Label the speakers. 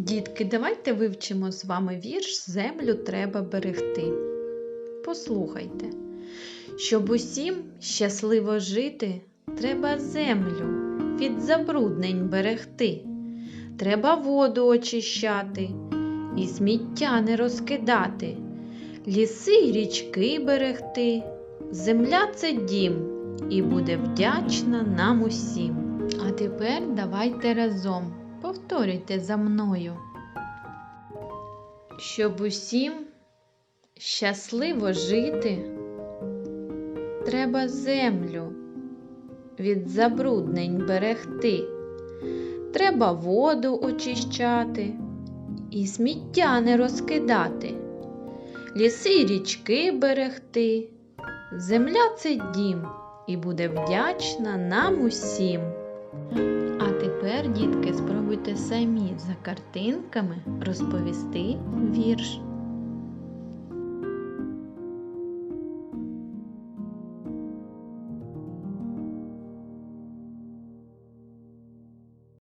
Speaker 1: Дітки, давайте вивчимо з вами вірш Землю треба берегти. Послухайте. Щоб усім щасливо жити, треба землю від забруднень берегти. Треба воду очищати і сміття не розкидати, ліси й річки берегти. Земля це дім і буде вдячна нам усім. А тепер давайте разом повторюйте за мною. Щоб усім щасливо жити, треба землю від забруднень берегти. Треба воду очищати і сміття не розкидати, ліси й річки берегти. Земля це дім і буде вдячна нам усім. Тепер, дітки, спробуйте самі за картинками розповісти вірш.